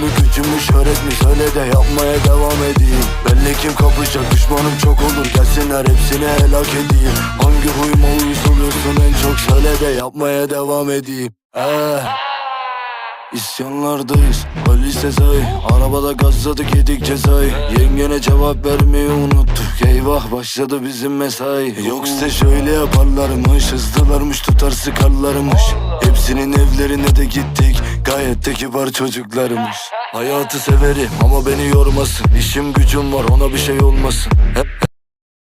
mü gücüm mü şöhret mi Söyle de yapmaya devam edeyim. Belli kim kapışacak düşmanım çok olur. Gelsinler hepsini helak edeyim. Hangi huyuma uyuz en çok? Söyle de yapmaya devam edeyim. Eh. İsyanlardayız. Ali Sezai Arabada gazladık yedik cezayı. Yengene cevap vermeyi unuttuk. Eyvah başladı bizim mesai. Yoksa şöyle yaparlarmış Hızlılarmış tutar sıkarlarmış Hepsinin evlerine de gittik Gayet de kibar çocuklarmış Hayatı severim ama beni yormasın. İşim gücüm var ona bir şey olmasın. Hep